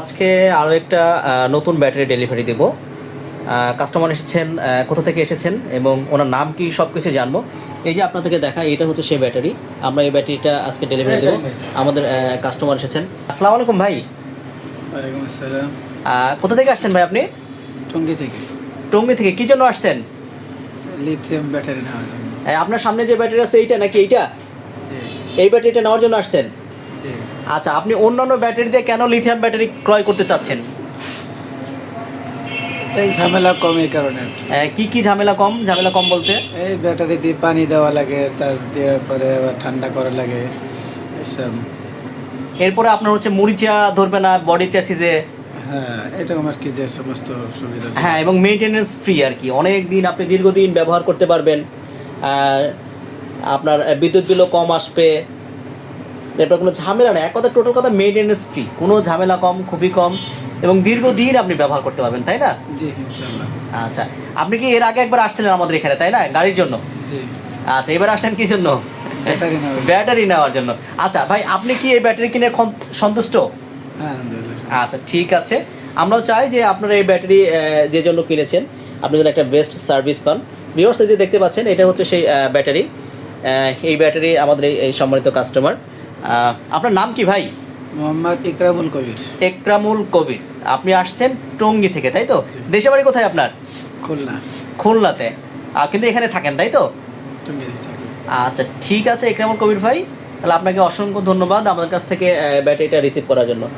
আজকে আরও একটা নতুন ব্যাটারি ডেলিভারি দেব। কাস্টমার এসেছেন কোথা থেকে এসেছেন এবং ওনার নাম কি সব কিছু জানব। এই যে আপনাদেরকে দেখা এটা হচ্ছে সেই ব্যাটারি। আমরা এই ব্যাটারিটা আজকে ডেলিভারি দেবো। আমাদের কাস্টমার এসেছেন। আসসালামু আলাইকুম ভাই। কোথা থেকে আসছেন ভাই আপনি? টঙ্গি থেকে। টঙ্গি থেকে। কি জন্য আসছেন? লিথিয়াম ব্যাটারি নেওয়ার জন্য। আপনার সামনে যে ব্যাটারি আছে এইটা নাকি এইটা? এই ব্যাটারিটা নেওয়ার জন্য আসছেন? আচ্ছা আপনি অন্যান্য ব্যাটারি দিয়ে কেন লিথিয়াম ব্যাটারি ক্রয় করতে চাচ্ছেন? এই ঝামেলা কম এই কারণে আর কি। কি ঝামেলা কম? ঝামেলা কম বলতে? এই ব্যাটারি দিয়ে পানি দেওয়া লাগে চার্জ দেওয়ার পরে আবার ঠান্ডা করা লাগে এসব। এরপরে আপনার হচ্ছে মরিচা ধরবে না বডি চ্যাসিসে হ্যাঁ এরকম আর কি যে সমস্ত সুবিধা হ্যাঁ এবং মেনটেনেন্স ফ্রি আর কি। অনেক দিন আপনি দীর্ঘদিন ব্যবহার করতে পারবেন আপনার বিদ্যুৎ বিলও কম আসবে এরপর কোনো ঝামেলা নেই। এক কথা টোটাল কথা মেনটেনেন্স ফ্রি কোনো ঝামেলা কম খুবই কম এবং দীর্ঘদিন আপনি ব্যবহার করতে পারবেন তাই না? জি আচ্ছা আপনি কি এর আগে একবার আসছিলেন আমাদের এখানে তাই না গাড়ির জন্য? আচ্ছা এবার আসলেন কি জন্য? ব্যাটারি নেওয়ার জন্য। আচ্ছা ভাই আপনি কি এই ব্যাটারি কিনে সন্তুষ্ট? হ্যাঁ আচ্ছা ঠিক আছে। আমরাও চাই যে আপনারা এই ব্যাটারি যে জন্য কিনেছেন আপনি যেন একটা বেস্ট সার্ভিস পান। ভিউয়ার্স যে দেখতে পাচ্ছেন এটা হচ্ছে সেই ব্যাটারি এই ব্যাটারি আমাদের এই সম্মানিত কাস্টমার আপনার নাম কি ভাই? মোহাম্মদ ইকরামুল কবির। একরামুল কবির। আপনি আসছেন টঙ্গী থেকে তাই তো। দেশে বাড়ি কোথায় আপনার? খুলনা। খুলনাতে। আহ, কিন্তু এখানে থাকেন তাই তো? থাকি। আচ্ছা ঠিক আছে একরামুল কবির ভাই। তাহলে আপনাকে অসংখ্য ধন্যবাদ আমাদের কাছ থেকে ব্যাটারিটা রিসিভ করার জন্য।